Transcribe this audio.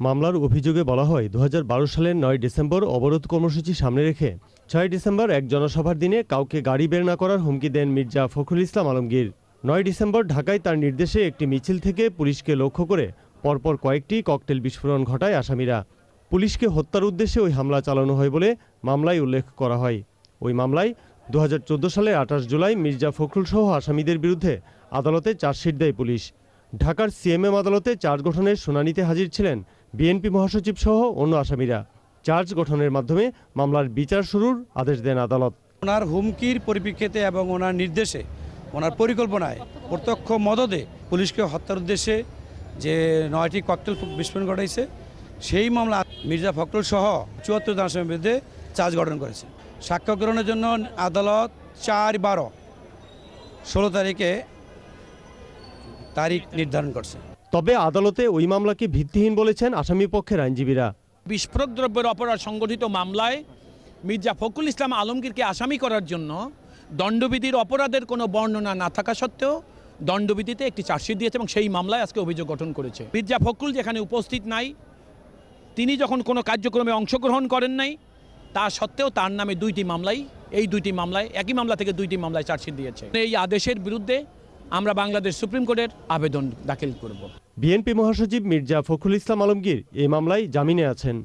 মামলার অভিযোগে বলা হয় দু হাজার বারো সালের নয় ডিসেম্বর অবরোধ কর্মসূচি সামনে রেখে ছয় ডিসেম্বর এক জনসভার দিনে কাউকে গাড়ি বের না করার হুমকি দেন মির্জা ফখরুল ইসলাম আলমগীর। নয় ডিসেম্বর ঢাকায় তার নির্দেশে একটি মিছিল থেকে পুলিশকে লক্ষ্য করে পরপর কয়েকটি ককটেল বিস্ফোরণ ঘটায় আসামিরা। পুলিশকে হত্যার উদ্দেশ্যে ওই হামলা চালানো হয় বলে মামলায় উল্লেখ করা হয়। ওই মামলায় দু সালের আঠাশ জুলাই মির্জা ফখরুল সহ আসামিদের বিরুদ্ধে আদালতে চার্জশিট দেয় পুলিশ। ঢাকার সিএমএম আদালতে চার্জ গঠনের শুনানিতে হাজির ছিলেন বিএনপি মহাসচিব সহ অন্য আসামিরা। চার্জ গঠনের মাধ্যমে মামলার বিচার শুরুর আদেশ দেন আদালত। ওনার হুমকির পরিপ্রেক্ষিতে এবং ওনার নির্দেশে, ওনার পরিকল্পনায় প্রত্যক্ষ মদদে পুলিশকে হত্যার উদ্দেশ্যে যে নয়টি ককটেল বিস্ফোরণ ঘটাইছে, সেই মামলা মির্জা ফখরুল সহ চুয়াত্তর জন আসামির বিরুদ্ধে চার্জ গঠন করেছে। সাক্ষ্য গ্রহণের জন্য আদালত চার বারো ষোলো তারিখে তারিখ নির্ধারণ করছে। তবে আদালতে ওই মামলাকে ভিত্তিহীন বলেছেন আসামি পক্ষের আইনজীবীরা। বিস্ফোরক দ্রব্যের অপরাধ সংগঠিত মামলায় মির্জা ফখরুল ইসলাম আলমগীরকে আসামি করার জন্য দণ্ডবিধির অপরাধের কোনো বর্ণনা না থাকা সত্ত্বেও দণ্ডবিধিতে একটি চার্জশিট দিয়েছে এবং সেই মামলায় আজকে অভিযোগ গঠন করেছে। মির্জা ফখরুল যেখানে উপস্থিত নাই তিনি যখন কোনো কার্যক্রমে অংশগ্রহণ করেন নাই তা সত্ত্বেও তার নামে দুইটি মামলায় এই দুইটি মামলায় একই মামলা থেকে দুইটি মামলায় চার্জশিট দিয়েছে। এই আদেশের বিরুদ্ধে আমরা বাংলাদেশ সুপ্রিম কোর্টের আবেদন দাখিল করব। বিএনপি মহাসচিব মির্জা ফখরুল ইসলাম আলমগীর এই মামলায় জামিনে আছেন।